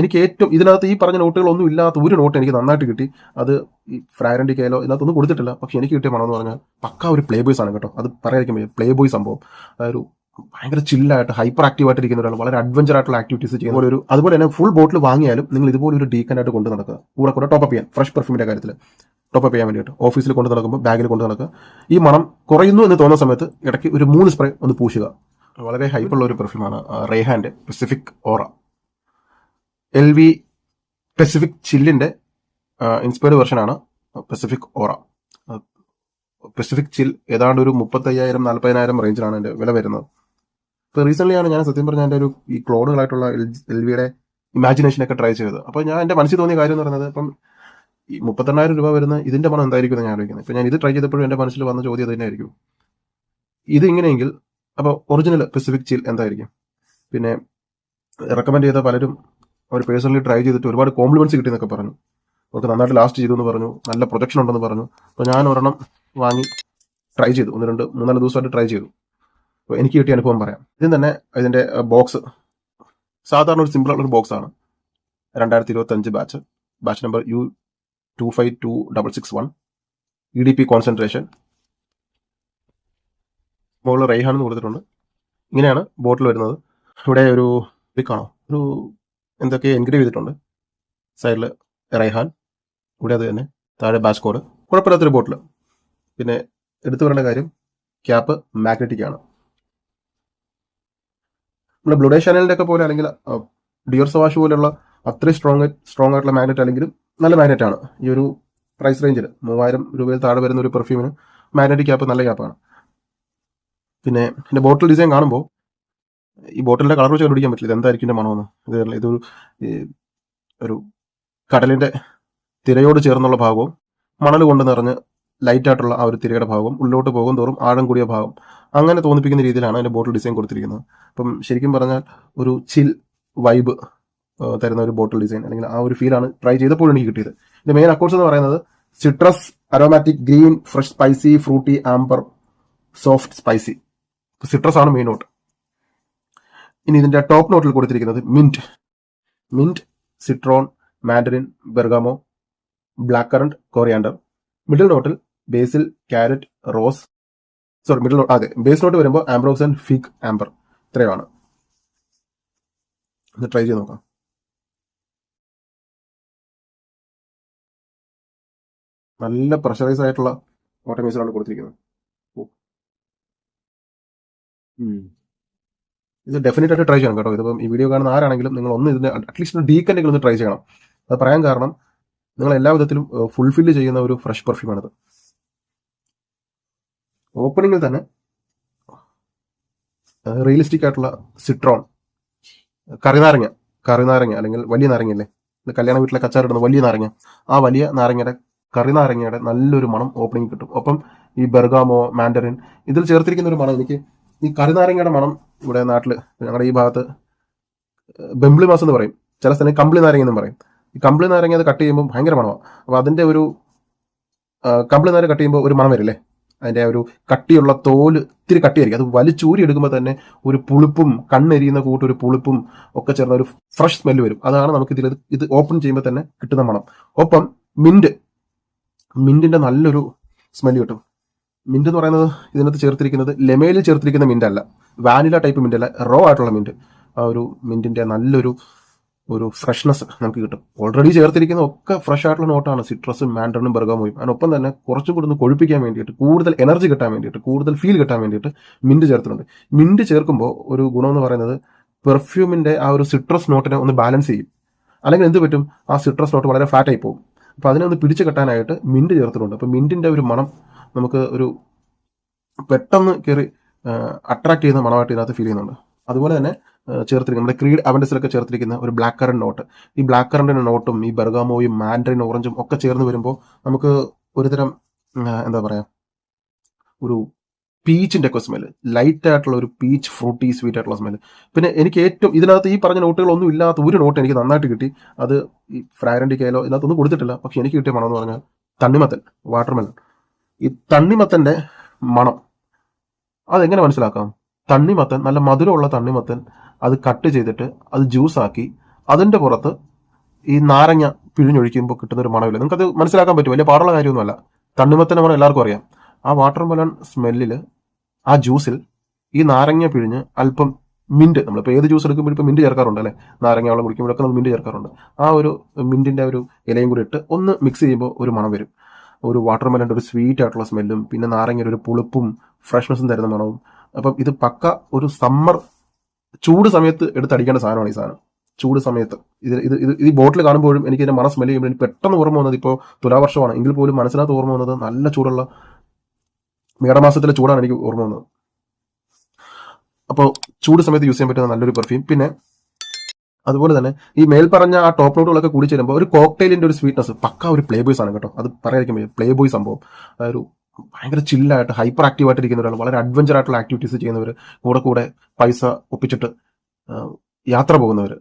എനിക്ക് ഏറ്റവും ഇതിനകത്ത് ഈ പറഞ്ഞ നോട്ടുകളൊന്നും ഇല്ലാത്ത ഒരു നോട്ട് എനിക്ക് നന്നായിട്ട് കിട്ടി. അത് ഈ ഫ്രാഗ്രന്റി കയ്യിലോ ഇതിനകത്തൊന്നും കൊടുത്തിട്ടില്ല. പക്ഷെ എനിക്ക് കിട്ടിയ മണം എന്ന് പറഞ്ഞാൽ പക്ക ഒരു പ്ലേ ബോയ്സ് ആണ് കേട്ടോ. അത് പറയാതിരിക്കും പ്ലേ ബോയ് സംഭവം. അതൊരു ഭയങ്കര ചില്ലായിട്ട് ഹൈപ്പർ ആക്റ്റീവ് ആയിട്ട് ഇരിക്കുന്ന ഒരാൾ വളരെ അഡ്വഞ്ചർ ആയിട്ടുള്ള ആക്ടിവിറ്റീസ് ചെയ്യുന്ന ഒരു അതുപോലെ തന്നെ ഫുൾ ബോട്ടിൽ വാങ്ങിയാലും നിങ്ങൾ ഇതുപോലെ ഒരു ഡീക്കൻ ആയിട്ട് കൊണ്ട് നടക്കുക. കൂടെ കൂടെ ടോപ്പ് ചെയ്യാൻ. ഫ്രഷ് പെർഫ്യൂമിന്റെ കാര്യത്തിൽ ടോപ്പ് ചെയ്യാൻ വേണ്ടിയിട്ട്. ഓഫീസിൽ കൊണ്ട് നടക്കുമ്പോൾ ബാഗിൽ കൊണ്ട് നടക്കുക. ഈ മണം കുറയുന്നു എന്ന് തോന്നുന്ന സമയത്ത് ഇടയ്ക്ക് ഒരു മൂന്ന് സ്പ്രേ ഒന്ന് പൂശുക. വളരെ ഹൈപ്പുള്ള ഒരു പെർഫ്യൂമാണ് റേഹാന്റെ Pacific aura L V Pacific ചില്ലിന്റെ inspired വെർഷനാണ് പെസിഫിക് ഓറ പെസിഫിക് ചിൽ ഏതാണ്ട് ഒരു മുപ്പത്തയ്യായിരം നാൽപ്പതിനായിരം റേഞ്ചിലാണ് എന്റെ വില വരുന്നത്. ഇപ്പോൾ റീസെന്റ് ആണ് ഞാൻ സത്യം പറഞ്ഞ എന്റെ ഒരു ഈ ക്ലോണുകളായിട്ടുള്ള എൽ എൽ വിയുടെ ഇമാജിനേഷനൊക്കെ ട്രൈ ചെയ്തത്. അപ്പോൾ ഞാൻ എന്റെ മനസ്സിൽ തോന്നിയ കാര്യം എന്ന് പറയുന്നത് ഇപ്പം ഈ മുപ്പത്തെണ്ണായിരം രൂപ വരുന്ന ഇതിന്റെ പണം എന്തായിരിക്കും ഞാൻ ആലോചിക്കുന്നത്. ഇപ്പം ഞാൻ ഇത് ട്രൈ ചെയ്തപ്പോഴും എന്റെ മനസ്സിൽ വന്ന ചോദ്യം തന്നെയായിരിക്കും. ഇത് ഇങ്ങനെയെങ്കിൽ അപ്പോൾ ഒറിജിനൽ പെസിഫിക് ചിൽ എന്തായിരിക്കും? പിന്നെ റെക്കമെൻഡ് ചെയ്ത പലരും അവർ പേഴ്സണലി ട്രൈ ചെയ്തിട്ട് ഒരുപാട് കോംപ്ലിമെന്റ്സ് കിട്ടിയെന്നൊക്കെ പറഞ്ഞു. അവർക്ക് നന്നായിട്ട് ലാസ്റ്റ് ചെയ്തു എന്ന് പറഞ്ഞു. നല്ല പ്രൊജക്ഷൻ ഉണ്ടെന്ന് പറഞ്ഞു. അപ്പോൾ ഞാൻ ഒരെണ്ണം വാങ്ങി ട്രൈ ചെയ്തു. ഒന്ന് രണ്ട് മൂന്നാൽ ദിവസമായിട്ട് ട്രൈ ചെയ്തു. അപ്പോൾ എനിക്ക് കിട്ടിയ അനുഭവം പറയാം. ഇതിന് തന്നെ ഇതിന്റെ ബോക്സ് സാധാരണ ഒരു സിമ്പിൾ ഒരു ബോക്സ് ആണ്. രണ്ടായിരത്തി ഇരുപത്തി അഞ്ച് batch batch number U two five two double six one E D P concentration മുകളിൽ റൈഹാൻ എന്ന് കൊടുത്തിട്ടുണ്ട്. ഇങ്ങനെയാണ് ബോട്ടിൽ വരുന്നത്. ഇവിടെ ഒരു കാണോ? ഒരു എന്തൊക്കെ എൻഗ്രേവ് ചെയ്തിട്ടുണ്ട്? സൈഡിൽ റൈഹാൻ ഇവിടെ അത് തന്നെ താഴെ ബാച്ച് കോഡ് കുഴപ്പമില്ലാത്തൊരു ബോട്ടിൽ. പിന്നെ എടുത്തു പറയേണ്ട കാര്യം ക്യാപ്പ് മാഗ്നറ്റിക് ആണ്. നമ്മുടെ ബ്ലൂഡേ ചാനലിന്റെ ഒക്കെ പോലെ അല്ലെങ്കിൽ ഡിയോർ സവാഷ് പോലെയുള്ള അത്രയും സ്ട്രോങ് സ്ട്രോങ് ആയിട്ടുള്ള മാഗ്നറ്റ് അല്ലെങ്കിലും നല്ല മാഗ്നറ്റ് ആണ്. ഈ ഒരു പ്രൈസ് റേഞ്ചിൽ മൂവായിരം രൂപയിൽ താഴെ വരുന്ന ഒരു പെർഫ്യൂമിന് മാഗ്നറ്റിക് ക്യാപ്പ് നല്ല ക്യാപ്പാണ് പിന്നെ എന്റെ ബോട്ടിൽ ഡിസൈൻ കാണുമ്പോൾ ഈ ബോട്ടിലിന്റെ കളർ വെച്ച് കണ്ടുപിടിക്കാൻ പറ്റില്ല. എന്തായിരിക്കും ഇതിന്റെ മണമെന്ന്? ഇത് ഇതൊരു ഒരു കടലിന്റെ തിരയോട് ചേർന്നുള്ള ഭാഗവും മണൽ കൊണ്ട് നിറഞ്ഞ് ലൈറ്റ് ആയിട്ടുള്ള ആ ഒരു തിരയുടെ ഭാഗം ഉള്ളിലോട്ട് പോകും തോറും ആഴം കൂടിയ ഭാഗം അങ്ങനെ തോന്നിപ്പിക്കുന്ന രീതിയിലാണ് അതിന്റെ ബോട്ടിൽ ഡിസൈൻ കൊടുത്തിരിക്കുന്നത്. അപ്പം ശരിക്കും പറഞ്ഞാൽ ഒരു ചിൽ വൈബ് തരുന്ന ഒരു ബോട്ടിൽ ഡിസൈൻ അല്ലെങ്കിൽ ആ ഒരു ഫീലാണ് ട്രൈ ചെയ്തപ്പോൾ എനിക്ക് കിട്ടിയത്. ഇതിന്റെ മെയിൻ അക്കോർഡ്സ് എന്ന് പറയുന്നത് citrus aromatic green fresh spicy fruity amber soft spicy citrus ആണ് മെയിൻ നോട്ട് ഇനി ഇതിന്റെ ടോപ്പ് നോട്ടിൽ കൊടുത്തിരിക്കുന്നത് mint mint citron mandarin bergamot black currant coriander middle നോട്ടിൽ basil carrot rose sorry middle note അതെ ബേസ് നോട്ട് വരുമ്പോൾ ആംബ്രോക്സൻ ഫിഗ് ആംബർ ഇത്രയുമാണ്. ഇത് ട്രൈ ചെയ്ത് നോക്കാം. നല്ല പ്രഷറൈസ് ആയിട്ടുള്ള ഓട്ടോമേഷനാണ് കൊടുത്തിരിക്കുന്നത്. ഓ. ഉം. ഇത് ഡെഫിനറ്റ് ആയിട്ട് ട്രൈ ചെയ്യണം കേട്ടോ. ഇതിപ്പം ഈ വീഡിയോ കാണുന്ന ആരാണെങ്കിലും നിങ്ങൾ ഒന്ന് ഇതിന്റെ അറ്റ്ലീസ്റ്റ് ഒരു ഡീക്കന്റെങ്കിലും ഒന്ന് ട്രൈ ചെയ്യണം. അത് പറയാൻ കാരണം നിങ്ങൾ എല്ലാ വിധത്തിലും ഫുൾഫില്ല് ചെയ്യുന്ന ഒരു ഫ്രഷ് പെർഫ്യൂമാണിത് ഓപ്പണിങ്ങിൽ തന്നെ റിയലിസ്റ്റിക് ആയിട്ടുള്ള സിട്രോൺ കറിനാരങ്ങ കറിനാരങ്ങ അല്ലെങ്കിൽ വലിയ നാരങ്ങ അല്ലേ കല്യാണ വീട്ടിലെ കച്ചാറിടുന്ന വലിയ നാരങ്ങ. ആ വലിയ നാരങ്ങയുടെ കറി നാരങ്ങയുടെ നല്ലൊരു മണം ഓപ്പണിംഗ് കിട്ടും. ഒപ്പം ഈ ബെർഗാമോ മാൻഡറിൻ ഇതിൽ ചേർത്തിരിക്കുന്ന ഒരു മണം എനിക്ക് ഈ കറിനാരങ്ങയുടെ മണം ഇവിടെ നാട്ടിൽ ഞങ്ങളുടെ ഈ ഭാഗത്ത് ബെമ്പിളി മാസം എന്ന് പറയും. ചില സ്ഥലം കമ്പിളി നാരങ്ങ എന്നും പറയും. ഈ കമ്പിളി നാരങ്ങ അത് കട്ട് ചെയ്യുമ്പോൾ ഭയങ്കര മണമാണ് അപ്പോൾ അതിന്റെ ഒരു കമ്പിളി നാരങ്ങ കട്ട് ചെയ്യുമ്പോൾ ഒരു മണം വരില്ലേ? അതിന്റെ ഒരു കട്ടിയുള്ള തോൽ ഇത്തിരി കട്ടിയായിരിക്കും. അത് വലിച്ചൂരി എടുക്കുമ്പോൾ തന്നെ ഒരു പുളിപ്പും കണ്ണെരിയുന്ന കൂട്ട് ഒരു പുളിപ്പും ഒക്കെ ചേർന്ന ഒരു ഫ്രഷ് സ്മെല്ല് വരും. അതാണ് നമുക്ക് ഇതിൽ ഇത് ഓപ്പൺ ചെയ്യുമ്പോൾ തന്നെ കിട്ടുന്ന മണം. ഒപ്പം മിന്റ് മിന്റിന്റെ നല്ലൊരു സ്മെല്ല് കിട്ടും. മിന്റ് എന്ന് പറയുന്നത് ഇതിനകത്ത് ചേർത്തിരിക്കുന്നത് ലെമേലിൽ ചേർത്തിരിക്കുന്ന മിന്റ് അല്ല. വാനില ടൈപ്പ് മിന്റ് അല്ല റോ ആയിട്ടുള്ള മിന്റ്. ആ ഒരു മിന്റിന്റെ നല്ലൊരു ഒരു ഫ്രഷ്നെസ് നമുക്ക് കിട്ടും. ഓൾറെഡി ചേർത്തിരിക്കുന്ന ഒക്കെ ഫ്രഷ് ആയിട്ടുള്ള നോട്ടാണ് സിട്രസും മാൻഡറിനും ബർഗാമോയും അതിനൊപ്പം തന്നെ കുറച്ചും കൂടി ഒന്ന് കൊഴുപ്പിക്കാൻ വേണ്ടിയിട്ട് കൂടുതൽ എനർജി കിട്ടാൻ വേണ്ടിയിട്ട് കൂടുതൽ ഫീൽ കിട്ടാൻ വേണ്ടിയിട്ട് മിന്റ് ചേർത്തിട്ടുണ്ട്. മിന്റ് ചേർക്കുമ്പോൾ ഒരു ഗുണം എന്ന് പറയുന്നത് പെർഫ്യൂമിന്റെ ആ ഒരു സിട്രസ് നോട്ടിനെ ഒന്ന് ബാലൻസ് ചെയ്യും. അല്ലെങ്കിൽ എന്ത് പറ്റും? ആ സിട്രസ് നോട്ട് വളരെ ഫ്ലാറ്റ് ആയി പോകും. അപ്പോൾ അതിനെ ഒന്ന് പിടിച്ചു കെട്ടാനായിട്ട് മിന്റ് ചേർത്തിട്ടുണ്ട്. അപ്പോൾ മിന്റിന്റെ ഒരു മണം നമുക്ക് ഒരു പെട്ടെന്ന് കയറി അട്രാക്ട് ചെയ്യുന്ന മണമായിട്ട് ഇതിനകത്ത് ഫീൽ ചെയ്യുന്നുണ്ട്. അതുപോലെ തന്നെ ചേർത്തിരിക്കുന്നത് ചേർത്തിരിക്കുന്ന നമ്മുടെ ക്രീഡ് അവൻഡസിലൊക്കെ ചേർത്തിരിക്കുന്ന ഒരു ബ്ലാക്ക് കറണ്ട് നോട്ട് ഈ ബ്ലാക്ക് കറന്റിന്റെ നോട്ടും ഈ ബർഗാമോയും മാൻഡറിൻ ഓറഞ്ചും ഒക്കെ ചേർന്ന് വരുമ്പോൾ നമുക്ക് ഒരുതരം എന്താ പറയുക ഒരു പീച്ചിന്റെ ഒക്കെ സ്മെൽ ലൈറ്റ് ആയിട്ടുള്ള ഒരു പീച്ച് ഫ്രൂട്ടി സ്വീറ്റ് ആയിട്ടുള്ള സ്മെൽ പിന്നെ എനിക്ക് ഏറ്റവും ഇതിനകത്ത് ഈ പറഞ്ഞ നോട്ടുകളൊന്നും ഇല്ലാത്ത ഒരു നോട്ട് എനിക്ക് നന്നായിട്ട് കിട്ടി. അത് ഈ ഫ്രാഗ്രന്റി കയ്യിലോ ഇതിനകത്തൊന്നും കൊടുത്തിട്ടില്ല. പക്ഷെ എനിക്ക് കിട്ടിയ മണം എന്ന് പറഞ്ഞാൽ തണ്ണിമത്തൻ വാട്ടർമെലൺ ഈ തണ്ണിമത്തന്റെ മണം. അതെങ്ങനെ മനസ്സിലാക്കാം? തണ്ണിമത്തൻ നല്ല മധുരമുള്ള തണ്ണിമത്തൻ അത് കട്ട് ചെയ്തിട്ട് അത് ജ്യൂസാക്കി അതിന്റെ പുറത്ത് ഈ നാരങ്ങ പിഴിഞ്ഞൊഴിക്കുമ്പോൾ കിട്ടുന്ന ഒരു മണമില്ല? നിങ്ങൾക്കത് മനസ്സിലാക്കാൻ പറ്റും വലിയ പാടുള്ള കാര്യമൊന്നുമല്ല. തണ്ണിമത്തന്റെ മണം എല്ലാവർക്കും അറിയാം. ആ വാട്ടർ മെലൺ സ്മെല്ലിൽ ആ ജ്യൂസിൽ ഈ നാരങ്ങ പിഴിഞ്ഞ് അല്പം മിന്റ് നമ്മളിപ്പോൾ ഏത് ജ്യൂസ് എടുക്കുമ്പോൾ ഇപ്പോൾ മിന്റ് ചേർക്കാറുണ്ട് അല്ലേ? നാരങ്ങ വെള്ളം കുടിക്കുമ്പോഴൊക്കെ നമ്മൾ മിന്റ് ചേർക്കാറുണ്ട്. ആ ഒരു മിന്റിന്റെ ഒരു ഇലയും കൂടി ഇട്ട് ഒന്ന് മിക്സ് ചെയ്യുമ്പോൾ ഒരു മണം വരും. ഒരു വാട്ടർ മെലന്റെ ഒരു സ്വീറ്റ് ആയിട്ടുള്ള സ്മെല്ലും പിന്നെ നാരങ്ങയുടെ ഒരു പുളിപ്പും ഫ്രഷ്നെസ്സും തരുന്ന മണവും. അപ്പം ഇത് പക്ക ഒരു സമ്മർ ചൂട് സമയത്ത് എടുത്തടിക്കേണ്ട സാധനമാണ് ഈ സാധനം. ചൂട് സമയത്ത്. ഇത് ഇത് ഇത് ഈ ബോട്ടിൽ കാണുമ്പോഴും എനിക്ക് ഇതിന്റെ മണം സ്മെല്ല് ചെയ്യുമ്പോൾ എനിക്ക് പെട്ടെന്ന് ഓർമ്മ വന്നത് ഇപ്പോൾ തുലാവർഷമാണ്. എങ്കിൽ പോലും മനസ്സിനകത്ത് ഓർമ്മ വന്നത് നല്ല ചൂടുള്ള മേടമാസത്തിലെ ചൂടാണ് എനിക്ക് ഓർമ്മ വന്നത്. അപ്പോൾ ചൂട് സമയത്ത് യൂസ് ചെയ്യാൻ പറ്റുന്ന നല്ലൊരു പെർഫ്യൂം പിന്നെ അതുപോലെ തന്നെ ഈ മേൽ പറഞ്ഞ ആ ടോപ്പ് നോട്ടുകളൊക്കെ കൂടി ചേരുമ്പോൾ ഒരു കോക്ടെയിലിന്റെ ഒരു സ്വീറ്റ്നസ് പക്ക ഒരു പ്ലേ ബോയ്സ് ആണ് കേട്ടോ. അത് പറയാതിരിക്കും പ്ലേ ബോയ് സംഭവം. ഒരു ഭയങ്കര ചില്ലായിട്ട് ഹൈപ്പർ ആക്റ്റീവ് ഇരിക്കുന്ന ഒരാൾ വളരെ അഡ്വഞ്ചർ ആയിട്ടുള്ള ആക്ടിവിറ്റീസ് ചെയ്യുന്നവർ കൂടെ കൂടെ പൈസ ഒപ്പിച്ചിട്ട് യാത്ര പോകുന്നവർ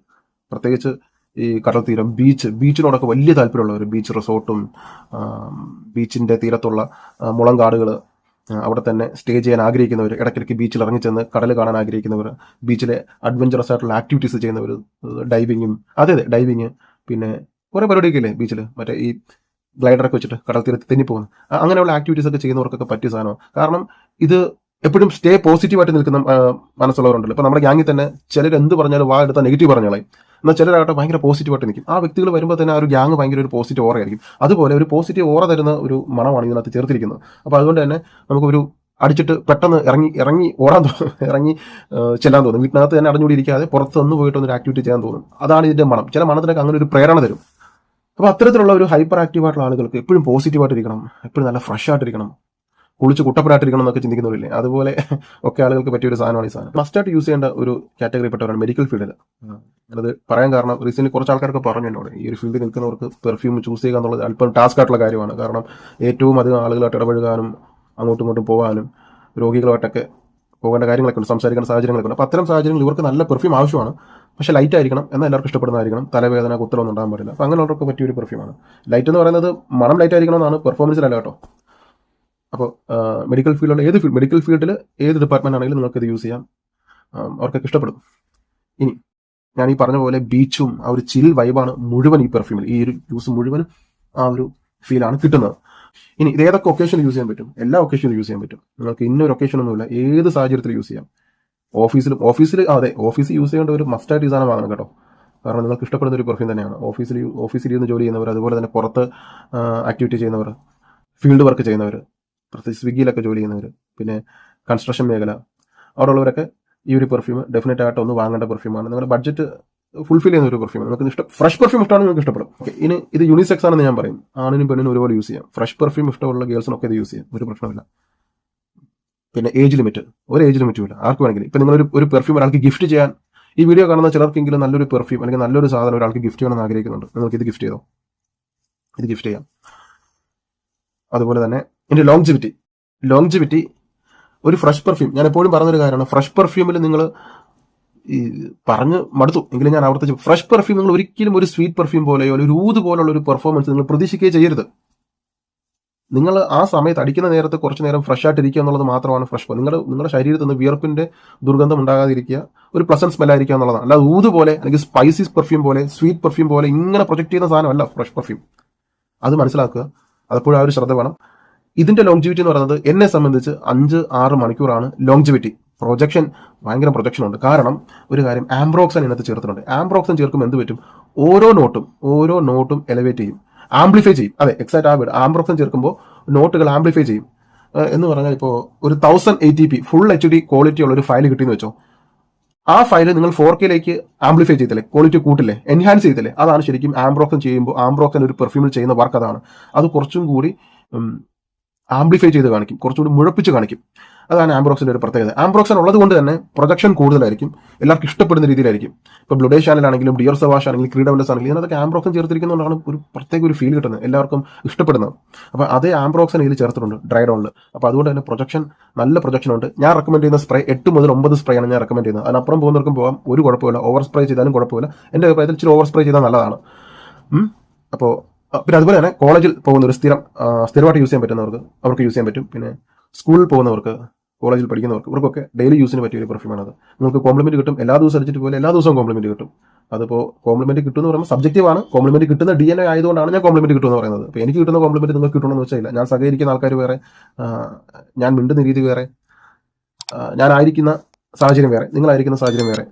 പ്രത്യേകിച്ച് ഈ കടൽ തീരം ബീച്ച് ബീച്ചിനോടൊക്കെ വലിയ താല്പര്യമുള്ളവർ ബീച്ച് റിസോർട്ടും ബീച്ചിന്റെ തീരത്തുള്ള മുളം മുളങ്കാടുകൾ ആ, അവിടെ തന്നെ സ്റ്റേ ചെയ്യാൻ ആഗ്രഹിക്കുന്നവർ ഇടയ്ക്കിടയ്ക്ക് ബീച്ചിൽ ഇറങ്ങിച്ചെന്ന് കടൽ കാണാൻ ആഗ്രഹിക്കുന്നവർ ബീച്ചിലെ അഡ്വഞ്ചറസ് ആയിട്ടുള്ള ആക്ടിവിറ്റീസ് ചെയ്യുന്നവർ ഡൈവിങ്ങും അതെ അതെ ഡൈവിങ് പിന്നെ കുറെ പരിപാടിയൊക്കെ ഇല്ലേ ബീച്ചിൽ മറ്റേ ഈ ഗ്ലൈഡറൊക്കെ വെച്ചിട്ട് കടൽ തീരത്ത് തെന്നി പോകുന്നു അങ്ങനെയുള്ള ആക്ടിവിറ്റീസ് ഒക്കെ ചെയ്യുന്നവർക്കൊക്കെ പറ്റിയ സാധനമാണ് കാരണം ഇത് എപ്പോഴും സ്റ്റേ പോസിറ്റീവായിട്ട് നിൽക്കുന്ന മനസ്സുള്ളവരുണ്ടല്ലോ. ഇപ്പൊ നമ്മുടെ ഗ്യാങ്ങിൽ തന്നെ ചിലർ എന്ത് പറഞ്ഞാലും വാ എടുത്താൽ നെഗറ്റീവ് പറഞ്ഞോളെ. എന്നാൽ ചിലരാകട്ടെ ഭയങ്കര പോസിറ്റീവായിട്ട് നിൽക്കും. ആ വ്യക്തികൾ വരുമ്പോൾ തന്നെ ആ ഒരു ഗ്യാങ് ഭയങ്കര ഒരു പോസിറ്റീവ് ഓറ ആയിരിക്കും. അതുപോലെ ഒരു പോസിറ്റീവ് ഓറ തരുന്ന ഒരു മണമാണ് ഇതിനകത്ത് ചേർത്തിരിക്കുന്നത്. അപ്പോൾ അതുകൊണ്ട് തന്നെ നമുക്കൊരു അടിച്ചിട്ട് പെട്ടെന്ന് ഇറങ്ങി ഇറങ്ങി ഓടാൻ തോന്നും ഇറങ്ങി ചെല്ലാൻ തോന്നും. വീട്ടിനകത്ത് തന്നെ അടഞ്ഞുകൂടിയിരിക്കാതെ പുറത്ത് നിന്ന് പോയിട്ട് ഒരു ആക്ടിവിറ്റി ചെയ്യാൻ തോന്നും. അതാണ് ഇതിന്റെ മണം. ചില മണത്തിനൊക്കെ അങ്ങനെ ഒരു പ്രേരണ തരും. അപ്പോൾ അത്തരത്തിലുള്ള ഒരു ഹൈപ്പർ ആക്റ്റീവ് ആയിട്ടുള്ള ആളുകൾക്ക് എപ്പോഴും പോസിറ്റീവായിട്ടിരിക്കണം എപ്പോഴും നല്ല ഫ്രഷ് ആയിട്ടിരിക്കണം. കുളിച്ച് കുട്ടപ്പെടായിട്ടിരിക്കണം എന്നൊക്കെ ചിന്തിക്കുന്നവരില്ലേ? അതുപോലെ ഒക്കെ ആളുകൾക്ക് പറ്റിയ ഒരു സാധനമാണ് ഈ സാധനം. മസ്റ്റായിട്ട് യൂസ് ചെയ്യേണ്ട ഒരു കാറ്റഗറി പെട്ടവരാണ് മെഡിക്കൽ ഫീൽഡിൽ അത് പറയാൻ കാരണം റീസെന്റ് കുറച്ച് ആൾക്കാർക്ക് പറഞ്ഞു എന്നോട്. ഈ ഒരു ഫീൽഡിൽ നിൽക്കുന്നവർക്ക് പെർഫ്യൂം ചൂസ് ചെയ്യുക എന്നുള്ളത് അല്പം ടാസ്ക് ആയിട്ടുള്ള കാര്യമാണ്. കാരണം ഏറ്റവും അധികം ആളുകളായിട്ട് ഇടപഴകാനും അങ്ങോട്ടും ഇങ്ങോട്ടും പോകാനും രോഗികളുമായിട്ടൊക്കെ പോകേണ്ട കാര്യങ്ങളൊക്കെ ഉണ്ട് സംസാരിക്കേണ്ട സാഹചര്യങ്ങളൊക്കെ ഉണ്ട്. അപ്പോൾ അത്തരം സാഹചര്യങ്ങൾ ഇവർക്ക് നല്ല പെർഫ്യൂം ആവശ്യമാണ്. പക്ഷെ ലൈറ്റ് ആയിരിക്കണം. എന്നാൽ എല്ലാവർക്കും ഇഷ്ടപ്പെടുന്നതായിരിക്കണം. തലവേദന കുത്തലൊന്നും ഉണ്ടാകാൻ പാടില്ല. അപ്പോൾ അങ്ങനെയുള്ളവർക്ക് പറ്റിയ ഒരു പെർഫ്യൂമാണ് ലൈറ്റ് എന്ന് പറയുന്നത് മണം ലൈറ്റ് ആയിരിക്കണം എന്നാണ് പെർഫോമൻസിലല്ല കേട്ടോ. അപ്പോൾ മെഡിക്കൽ ഫീൽഡുള്ള ഏത് ഫീൽഡ് മെഡിക്കൽ ഫീൽഡിൽ ഏത് ഡിപ്പാർട്ട്മെന്റ് ആണെങ്കിലും നിങ്ങൾക്ക് ഇത് യൂസ് ചെയ്യാം. അവർക്കൊക്കെ ഇഷ്ടപ്പെടും. ഇനി ഞാൻ ഈ പറഞ്ഞ പോലെ ബീച്ചും ആ ഒരു ചിൽ വൈബാണ് മുഴുവൻ ഈ പെർഫ്യൂമിൽ ഈ ഒരു യൂസ് മുഴുവനും ആ ഒരു ഫീലാണ് കിട്ടുന്നത്. ഇനി ഇത് ഏതൊക്കെ ഒക്കേഷനിൽ യൂസ് ചെയ്യാൻ പറ്റും? എല്ലാ ഒക്കേഷനിലും യൂസ് ചെയ്യാൻ പറ്റും. നിങ്ങൾക്ക് ഇന്നൊരു ഒക്കേഷൻ ഒന്നുമില്ല. ഏത് സാഹചര്യത്തിൽ യൂസ് ചെയ്യാം. ഓഫീസിലും ഓഫീസിൽ അതെ ഓഫീസിൽ യൂസ് ചെയ്യേണ്ട ഒരു മസ്റ്റായിട്ട് ഈ സാധനം വാങ്ങണം കേട്ടോ. കാരണം നിങ്ങൾക്ക് ഇഷ്ടപ്പെടുന്ന ഒരു പെർഫ്യൂം തന്നെയാണ്. ഓഫീസിൽ ഓഫീസിൽ ഇരുന്ന് ജോലി ചെയ്യുന്നവർ അതുപോലെ തന്നെ പുറത്ത് ആക്ടിവിറ്റി ചെയ്യുന്നവർ ഫീൽഡ് വർക്ക് ചെയ്യുന്നവർ പ്രത്യേകിച്ച് സ്വിഗ്ഗിയിലൊക്കെ ജോലി ചെയ്യുന്നവർ പിന്നെ കൺസ്ട്രക്ഷൻ മേഖല അവിടെ ഉള്ളവരൊക്കെ ഈ ഒരു പെർഫ്യൂം ഡെഫിനറ്റ് ആയിട്ട് ഒന്ന് വാങ്ങേണ്ട പെർഫ്യൂമാണ് നിങ്ങളുടെ ബഡ്ജറ്റ് ഫുൾഫിൽ ചെയ്യുന്ന ഒരു പെർഫ്യൂം നിങ്ങൾക്ക് ഇഷ്ടം ഫ്രഷ് പെർഫ്യൂം ഇഷ്ടമാണ് നിങ്ങൾക്ക് ഇഷ്ടപ്പെടും. ഓക്കെ ഇനി ഇത് യൂണിസെക്സ് ആണെന്ന് ഞാൻ പറയും. ആണിനും പെണ്ണിനും ഒരുപോലെ യൂസ് ചെയ്യാം. ഫ്രഷ് പെർഫ്യൂം ഇഷ്ടമുള്ള ഗേൾസിനൊക്കെ ഇത് യൂസ് ചെയ്യാം. ഒരു പ്രശ്നമില്ല പിന്നെ ഏജ് ലിമിറ്റ് ഒരു ഏജ് ലിമിറ്റും ഇല്ല. ആർക്ക് വേണമെങ്കിലും. ഇപ്പം നിങ്ങൾ ഒരു ഒരു പെർഫ്യൂം ഒരാൾക്ക് ഗിഫ്റ്റ് ചെയ്യാൻ ഈ വീഡിയോ കാണുന്ന ചിലർക്കെങ്കിലും നല്ലൊരു പെർഫ്യൂം അല്ലെങ്കിൽ നല്ലൊരു സാധനം ഒരാൾക്ക് ഗിഫ്റ്റ് ചെയ്യണമെന്ന് ആഗ്രഹിക്കുന്നുണ്ട്. നിങ്ങൾക്ക് ഇത് ഗിഫ്റ്റ് ചെയ്തോ? ഇത് ഗിഫ്റ്റ് ചെയ്യാം. അതുപോലെ തന്നെ ഇതിന്റെ ലോങ്ജിവിറ്റി ലോങ്ജിവിറ്റി ഒരു ഫ്രഷ് പെർഫ്യൂം ഞാൻ എപ്പോഴും പറഞ്ഞൊരു കാര്യമാണ് ഫ്രഷ് പെർഫ്യൂമിൽ നിങ്ങൾ ഈ പറഞ്ഞ് മടുത്തു. എങ്കിലും ഞാൻ ആവർത്തിച്ചു. ഫ്രഷ് പെർഫ്യൂം നിങ്ങൾ ഒരിക്കലും ഒരു സ്വീറ്റ് പെർഫ്യൂം പോലെയോ ഒരു ഊത് പോലുള്ള ഒരു പെർഫോമൻസ് നിങ്ങൾ പ്രതീക്ഷിക്കുകയും ചെയ്യരുത്. നിങ്ങൾ ആ സമയത്ത് അടിക്കുന്ന നേരത്തെ കുറച്ച് നേരം ഫ്രഷ് ആയിട്ടിരിക്കുക എന്നുള്ളത് മാത്രമാണ് ഫ്രഷ് നിങ്ങളുടെ നിങ്ങളുടെ ശരീരത്തിൽ നിന്ന് വിയർപ്പിന്റെ ദുർഗന്ധം ഉണ്ടാകാതിരിക്കുക. ഒരു പ്ലസന്റ് സ്മെല്ലായിരിക്കുക എന്നുള്ളതാണ്. അല്ലാതെ ഊത് പോലെ അല്ലെങ്കിൽ സ്പൈസീസ് പെർഫ്യൂം പോലെ സ്വീറ്റ് പെർഫ്യൂം പോലെ ഇങ്ങനെ പ്രൊജക്ട് ചെയ്യുന്ന സാധനമല്ല ഫ്രഷ് പെർഫ്യൂം അത് മനസ്സിലാക്കുക. അതെപ്പോഴും ആ ഒരു ശ്രദ്ധ വേണം. ഇതിന്റെ ലോങ്ജിവിറ്റി എന്ന് പറയുന്നത് എന്നെ സംബന്ധിച്ച് അഞ്ച് ആറ് മണിക്കൂറാണ് ലോങ്ജിവിറ്റി പ്രൊജക്ഷൻ ഭയങ്കര പ്രൊജക്ഷൻ ഉണ്ട്. കാരണം ഒരു കാര്യം ആംബ്രോക്സൺ ഇതിനകത്ത് ചേർത്തിട്ടുണ്ട്. ആംബ്രോക്സൺ ചേർക്കുമ്പോൾ എന്ത് പറ്റും? ഓരോ നോട്ടും ഓരോ നോട്ടും എലവേറ്റ് ചെയ്യും. ആംപ്ലിഫൈ ചെയ്യും. അതെ എക്സാക്ട് ആ വേർഡ് ആംബ്രോക്സൺ ചേർക്കുമ്പോൾ നോട്ടുകൾ ആംപ്ലിഫൈ ചെയ്യും. എന്ന് പറഞ്ഞാൽ ഇപ്പോൾ ഒരു thousand eighty P full H D quality ഉള്ള ഒരു ഫയൽ കിട്ടിയെന്ന് വെച്ചോ. ആ ഫയൽ നിങ്ങൾ ഫോർ കെയിലേക്ക് ആംപ്ലിഫൈ ചെയ്തില്ലേ? ക്വാളിറ്റി കൂട്ടില്ലേ? എൻഹാൻസ് ചെയ്തില്ലേ? അതാണ് ശരിക്കും ആംബ്രോക്സൺ ചെയ്യുമ്പോൾ ആംബ്രോക്സൺ ഒരു പെർഫ്യൂമിൽ ചെയ്യുന്ന വർക്ക് അതാണ്. അത് കുറച്ചും കൂടി ആംപ്ലിഫൈ ചെയ്ത് കാണിക്കും. കുറച്ചുകൂടി മുഴപ്പിച്ച് കാണിക്കും. അതാണ് ആംബ്രോക്സിന്റെ ഒരു പ്രത്യേകത. ആംബ്രോക്സൺ ഉള്ളത് കൊണ്ട് തന്നെ പ്രൊജക്ഷൻ കൂടുതലായിരിക്കും. എല്ലാവർക്കും ഇഷ്ടപ്പെടുന്ന രീതിയിലായിരിക്കും. ഇപ്പോൾ ബ്ലുഡേ ചാനലാണെങ്കിലും ഡിയർ സവാഷ് ആണെങ്കിലും ക്രീഡ വെല്ലസ് ആണെങ്കിലും ഇതിനകത്തൊക്കെ ആംബ്രോക്സൺ ചേർത്തിരിക്കുന്നതുകൊണ്ടാണ് ഒരു പ്രത്യേക ഒരു ഫീൽ കിട്ടുന്നത്. എല്ലാവർക്കും ഇഷ്ടപ്പെടുന്നത്. അപ്പോൾ അതേ ആംബ്രോക്സൺ ഇതിൽ ചേർത്തിട്ടുണ്ട് ഡ്രൈ ഡൗണിൽ അപ്പോൾ അതുകൊണ്ട് തന്നെ പ്രൊജക്ഷൻ നല്ല പ്രൊജക്ഷൻ ഉണ്ട്. ഞാൻ റെക്കമെൻഡ് ചെയ്യുന്ന സ്പ്രേ എട്ട് മുതൽ ഒമ്പത് സ്പ്രേ ആണ് ഞാൻ റെക്കമെൻഡ് ചെയ്യുന്നത്. അതിനപ്പുറം പോകുന്നവർക്കും പോകാം ഒരു കുഴപ്പമില്ല. ഓവർ സ്പ്രേ ചെയ്താലും കുഴപ്പമില്ല. എന്റെ അഭിപ്രായത്തിൽ ഇച്ചിരി ഓവർ സ്പ്രേ ചെയ്താൽ നല്ലതാണ്. അപ്പോൾ പിന്നെ അതുപോലെ തന്നെ കോളേജിൽ പോകുന്ന ഒരു സ്ഥിരം സ്ഥിരമായിട്ട് യൂസ് ചെയ്യാൻ പറ്റുന്നവർക്ക് അവർക്ക് യൂസ് ചെയ്യാൻ പറ്റും. പിന്നെ സ്കൂളിൽ പോകുന്നവർക്ക് കോളേജിൽ പഠിക്കുന്നവർക്ക് ഇവർക്കൊക്കെ ഡെയിലി യൂസിന് പറ്റിയ ഒരു പെർഫ്യൂമാണ് അത് നിങ്ങൾക്ക് കോംപ്ലിമെന്റ് കിട്ടും എല്ലാ ദിവസവും അടിച്ചിട്ട് പോലെ എല്ലാ ദിവസവും കോംപ്ലിമെന്റ് കിട്ടും. അതിപ്പോൾ കോംപ്ലിമെന്റ് കിട്ടുമെന്ന് പറയുമ്പോൾ സബ്ജക്റ്റീവാണ് കോംപ്ലിമെന്റ് കിട്ടുന്ന ഡി എൻ എ ആയതുകൊണ്ടാണ് ഞാൻ കോംപ്ലിമെന്റ് കിട്ടുമെന്ന് പറയുന്നത്. അപ്പോൾ എനിക്ക് കിട്ടുന്ന കോംപ്ലിമെന്റ് നിങ്ങൾക്ക് കിട്ടണമെന്ന് വെച്ചാൽ ഞാൻ സഹകരിക്കുന്ന ആൾക്കാർ വേറെ ഞാൻ മിണ്ടുന്ന രീതി വേറെ ഞാനായിരിക്കുന്ന സാഹചര്യം വേറെ നിങ്ങളായിരിക്കുന്ന സാഹചര്യം വേറെ.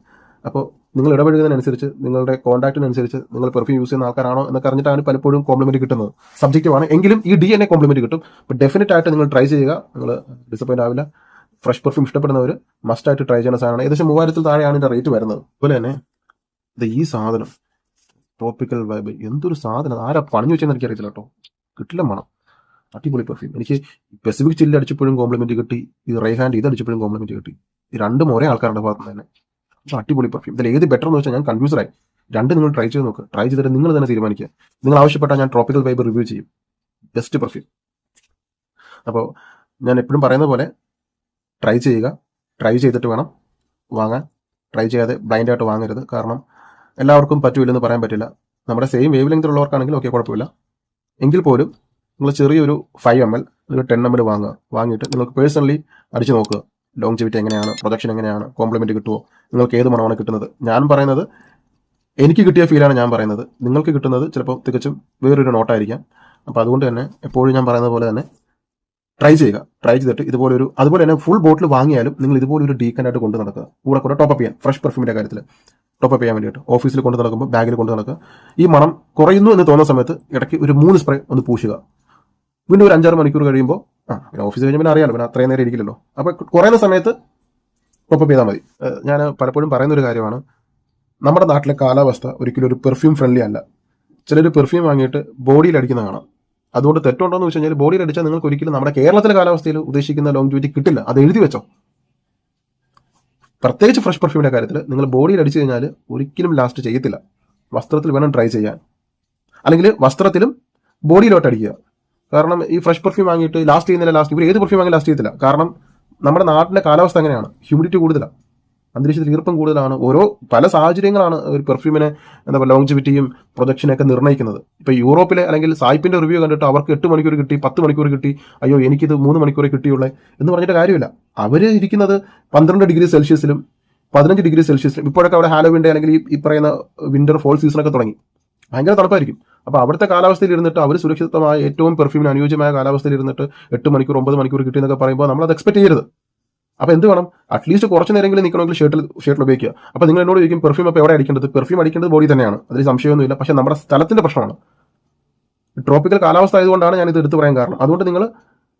അപ്പോൾ നിങ്ങൾ ഇടപഴകുന്നതിനനുസരിച്ച് നിങ്ങളുടെ കോൺടാക്റ്റിനനുസരിച്ച് നിങ്ങൾ പെർഫ്യൂം യൂസ് ചെയ്യുന്ന ആൾക്കാരാണോ എന്ന് അറിഞ്ഞിട്ടാണ് പലപ്പോഴും കോംപ്ലിമെന്റ് കിട്ടുന്നത്. സബ്ജക്റ്റീവാണ് എങ്കിലും ഈ ഡി എൻ എ കോംപ്ലിമെന്റ് കിട്ടും. അപ്പോൾ ഡെഫിനറ്റ് ആയിട്ട് നിങ്ങൾ ട്രൈ ചെയ്യുക. നിങ്ങൾ ഡിസപ്പോയിന്റ് ആവില്ല. ഫ്രഷ് പെർഫ്യൂം ഇഷ്ടപ്പെടുന്നവർ മസ്റ്റ് ആയിട്ട് ട്രൈ ചെയ്യുന്ന സാധനമാണ്. ഏകദേശം മൂവായിരത്തിൽ താഴെയാണ് ഇതിന്റെ റേറ്റ് വരുന്നത്. അതുപോലെ തന്നെ ഇത് ഈ സാധനം ട്രോപ്പിക്കൽ വൈബ് എന്തൊരു സാധനം ആരാ പണിഞ്ഞു വെച്ചെന്ന് എനിക്ക് അറിയത്തില്ല കേട്ടോ. കിട്ടില്ല മണം. അടിപൊളി പെർഫ്യൂം എനിക്ക് പെസിഫിക് ചില്ല് അടിച്ചപ്പോഴും കോംപ്ലിമെന്റ് കിട്ടി. ഇത് റൈഹാൻഡ് ഇത് അടിച്ചപ്പോഴും കോംപ്ലിമെന്റ് കിട്ടി. ഈ രണ്ടും ഒരേ ആൾക്കാരുടെ ഭാഗത്തുനിന്ന് തന്നെ. അടിപൊളി പെർഫ്യൂം ഇതിൽ ഏത് ബെറ്റർ എന്ന് വെച്ചാൽ ഞാൻ കൺഫ്യൂസ്ഡ് ആയി. രണ്ട് നിങ്ങൾ ട്രൈ ചെയ്ത് നോക്ക്. ട്രൈ ചെയ്തിട്ട് നിങ്ങൾ തന്നെ തീരുമാനിക്കുക. നിങ്ങൾ ആവശ്യപ്പെട്ടാൽ ഞാൻ ട്രോപ്പിക്കൽ വൈബ് റിവ്യൂ ചെയ്യും. ബെസ്റ്റ് പെർഫ്യൂം അപ്പോൾ ഞാൻ എപ്പോഴും പറയുന്ന പോലെ ട്രൈ ചെയ്യുക. ട്രൈ ചെയ്തിട്ട് വേണം വാങ്ങാൻ. ട്രൈ ചെയ്യാതെ ബ്ലൈൻഡ് ആയിട്ട് വാങ്ങരുത്. കാരണം എല്ലാവർക്കും പറ്റൂലെന്ന് പറയാൻ പറ്റില്ല. നമ്മുടെ സെയിം വേവ് ലെങ്ത് ഉള്ളവർക്കാണെങ്കിൽ ഓക്കെ കുഴപ്പമില്ല. എങ്കിൽ പോലും നിങ്ങൾ ചെറിയൊരു ഫൈവ് എം എൽ ഒരു ടെൻ എം എൽ വാങ്ങുക. വാങ്ങിയിട്ട് നിങ്ങൾക്ക് പേഴ്സണലി അടിച്ചു നോക്കുക. ലോങ്ജിവിറ്റി എങ്ങനെയാണ് പ്രൊജക്ഷൻ എങ്ങനെയാണ് കോംപ്ലിമെന്റ് കിട്ടുമോ നിങ്ങൾക്ക് ഏത് മണമാണ് കിട്ടുന്നത്? ഞാൻ പറയുന്നത് എനിക്ക് കിട്ടിയ ഫീലാണ് ഞാൻ പറയുന്നത്. നിങ്ങൾക്ക് കിട്ടുന്നത് ചിലപ്പോൾ തികച്ചും വേറൊരു നോട്ടായിരിക്കാം അപ്പോൾ അതുകൊണ്ട് തന്നെ എപ്പോഴും ഞാൻ പറയുന്നത് പോലെ തന്നെ ട്രൈ ചെയ്യുക. ട്രൈ ചെയ്തിട്ട് ഇതുപോലെ ഒരു അതുപോലെ തന്നെ ഫുൾ ബോട്ടിൽ വാങ്ങിയാലും നിങ്ങൾ ഇതുപോലെ ഒരു ഡീക്കന്റായിട്ട് കൊണ്ട് നടക്കുക. കൂടെ കൂടെ ടോപ്പ് ചെയ്യാൻ ഫ്രഷ് പെർഫ്യൂമിന്റെ കാര്യത്തിൽ ടോപ്പ് ചെയ്യാൻ വേണ്ടിയിട്ട്. ഓഫീസിൽ കൊണ്ട് നടക്കുമ്പോൾ ബാഗിൽ കൊണ്ട് നടക്കുക. ഈ മണം കുറയുന്നു എന്ന് തോന്നുന്ന സമയത്ത് ഇടയ്ക്ക് ഒരു മൂന്ന് സ്പ്രേ ഒന്ന് പൂശുക. പിന്നെ ഒരു അഞ്ചാറ് മണിക്കൂർ കഴിയുമ്പോൾ ആ പിന്നെ ഓഫീസ് കഴിഞ്ഞാൽ പിന്നെ അറിയാലോ പിന്നെ അത്രയും നേരം ഇരിക്കില്ലല്ലോ. അപ്പോൾ കുറയുന്ന സമയത്ത് ടോപ്പ് ചെയ്താൽ മതി. ഞാൻ പലപ്പോഴും പറയുന്ന ഒരു കാര്യമാണ്. നമ്മുടെ നാട്ടിലെ കാലാവസ്ഥ ഒരിക്കലും ഒരു പെർഫ്യൂം ഫ്രണ്ട്ലി അല്ല. ചിലർ പെർഫ്യൂം വാങ്ങിയിട്ട് ബോഡിയിൽ അടിക്കുന്ന കാണാം. അതുകൊണ്ട് തെറ്റുണ്ടോ എന്ന് വെച്ച് കഴിഞ്ഞാൽ ബോഡിയിൽ അടിച്ചാൽ നിങ്ങൾക്ക് ഒരിക്കലും നമ്മുടെ കേരളത്തിലെ കാലാവസ്ഥയിൽ ഉദ്ദേശിക്കുന്ന ലോങ് കിട്ടില്ല. അത് എഴുതി വെച്ചോ. പ്രത്യേകിച്ച് ഫ്രഷ് പെർഫ്യൂമിന്റെ കാര്യത്തിൽ നിങ്ങൾ ബോഡിയിൽ അടിച്ചു കഴിഞ്ഞാൽ ഒരിക്കലും ലാസ്റ്റ് ചെയ്യത്തില്ല. വസ്ത്രത്തിൽ വേണം ട്രൈ ചെയ്യാൻ. അല്ലെങ്കിൽ വസ്ത്രത്തിലും ബോഡിയിലോട്ട് അടിക്കുക. കാരണം ഈ ഫ്രഷ് പെർഫ്യൂം വാങ്ങിയിട്ട് ലാസ്റ്റ് ചെയ്യുന്നില്ല ലാസ്റ്റ് ഇവർ ഏത് പെർഫ്യൂം വാങ്ങി ലാസ്റ്റ് ചെയ്യത്തില്ല. കാരണം നമ്മുടെ നാട്ടിലെ കാലാവസ്ഥ അങ്ങനെയാണ്. ഹ്യൂമിഡിറ്റി കൂടുതലാണ് അന്തരീക്ഷത്തിൽ ഈർപ്പം കൂടുതലാണ്. ഓരോ പല സാഹചര്യങ്ങളാണ് ഒരു പെർഫ്യൂമിനെ എന്താ പറയുക ലോങ്ജിവിറ്റിയും പ്രൊജക്ഷനൊക്കെ നിർണയിക്കുന്നത്. ഇപ്പോൾ യൂറോപ്പിലെ അല്ലെങ്കിൽ സായിപ്പിന്റെ റിവ്യൂ കണ്ടിട്ട് അവർക്ക് എട്ട് മണിക്കൂർ കിട്ടി പത്ത് മണിക്കൂർ കിട്ടി അയ്യോ എനിക്കിത് മൂന്ന് മണിക്കൂർ കിട്ടിയുള്ളേ എന്ന് പറഞ്ഞിട്ട് കാര്യമില്ല. അവർ ഇരിക്കുന്നത് പന്ത്രണ്ട് ഡിഗ്രി സെൽഷ്യസിലും പതിനഞ്ച് ഡിഗ്രി സെൽഷ്യസിലും. ഇപ്പോഴൊക്കെ അവിടെ ഹാലോവിന്റെ അല്ലെങ്കിൽ ഈ- പറയുന്ന വിന്റർ ഫോൾ സീസണൊക്കെ തുടങ്ങി. ഭയങ്കര തണുപ്പായിരിക്കും. അപ്പൊ അവിടുത്തെ കാലാവസ്ഥയിൽ ഇരുന്നിട്ട് അവർ സുരക്ഷിതമായ ഏറ്റവും പെർഫ്യൂമിന് അനുയോജ്യമായ കാലാവസ്ഥയിൽ ഇരുന്നിട്ട് എട്ട് മണിക്കൂർ ഒമ്പത് മണിക്കൂർ കിട്ടി എന്നൊക്കെ പറയുമ്പോൾ നമ്മൾ അത് എക്സ്പെക്ട് ചെയ്യരുത്. അപ്പോൾ എന്ത് വേണം? അറ്റ്ലീസ്റ്റ് കുറച്ച് നേരമെങ്കിലും നിൽക്കണമെങ്കിൽ ഷർട്ടിൽ ഷർട്ടിൽ ഉപയോഗിക്കുക. അപ്പോൾ നിങ്ങൾ എന്നോട് ചോദിക്കും പെർഫ്യൂം അപ്പോൾ എവിടെ അടിക്കേണ്ടത്? പെർഫ്യൂം അടിക്കേണ്ടത് ബോഡി തന്നെയാണ്. അതിൽ സംശയമൊന്നുമില്ല. പക്ഷേ നമ്മുടെ സ്ഥലത്തിന്റെ പ്രശ്നമാണ്. ട്രോപ്പിക്കൽ കാലാവസ്ഥ ആയതുകൊണ്ടാണ് ഞാൻ ഇത് എടുത്തു പറയാൻ കാരണം. അതുകൊണ്ട് നിങ്ങൾ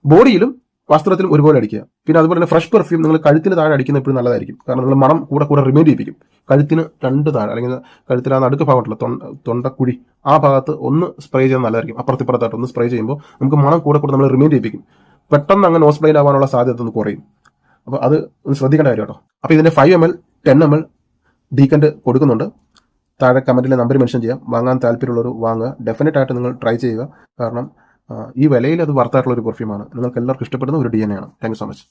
ബോഡിയിലും വസ്ത്രത്തിലും ഒരുപോലെ അടിക്കുക. പിന്നെ അതുപോലെ തന്നെ ഫ്രഷ് പെർഫ്യൂം നിങ്ങൾ കഴുത്തിന് താഴെ അടിക്കുന്ന എപ്പോഴും നല്ലതായിരിക്കും. കാരണം നിങ്ങൾ മണം കൂടെ കൂടെ റിമൈൻഡ് ചെയ്യിപ്പിക്കും. കഴുത്തിന് രണ്ട് താഴെ അല്ലെങ്കിൽ കഴുത്തിന് ആ നടുക്ക് ഭാഗത്തുള്ള തൊണ്ട തൊണ്ടക്കുഴി ആ ഭാഗത്ത് ഒന്ന് സ്പ്രേ ചെയ്യുന്നത് നല്ലതായിരിക്കും. അപ്പുറത്തിപ്പുറത്തായിട്ട് ഒന്ന് സ്പ്രേ ചെയ്യുമ്പോൾ നമുക്ക് മണം കൂടെ കൂടെ നമ്മൾ റിമൈൻഡ് ചെയ്യിപ്പിക്കും. പെട്ടെന്ന് അങ്ങ് നോസ്പ്ലൈൻ ആവാനുള്ള സാധ്യത ഒന്ന് കുറയും. അപ്പോൾ അത് ഒന്ന് ശ്രദ്ധിക്കേണ്ട കാര്യം കേട്ടോ. അപ്പോൾ ഇതിന്റെ five M L ten M L decant കൊടുക്കുന്നുണ്ട്. താഴെ കമന്റിലെ നമ്പർ മെൻഷൻ ചെയ്യാം. വാങ്ങാൻ താല്പര്യമുള്ളവർ വാങ്ങുക. ഡെഫിനറ്റ് ആയിട്ട് നിങ്ങൾ ട്രൈ ചെയ്യുക. കാരണം ഈ വിലയിൽ അത് വർത്തായിട്ടുള്ള ഒരു പെർഫ്യൂമാണ് നിങ്ങൾക്ക് എല്ലാവർക്കും ഇഷ്ടപ്പെടുന്ന ഒരു ഡി എൻ എ ആണ്. Thank you so much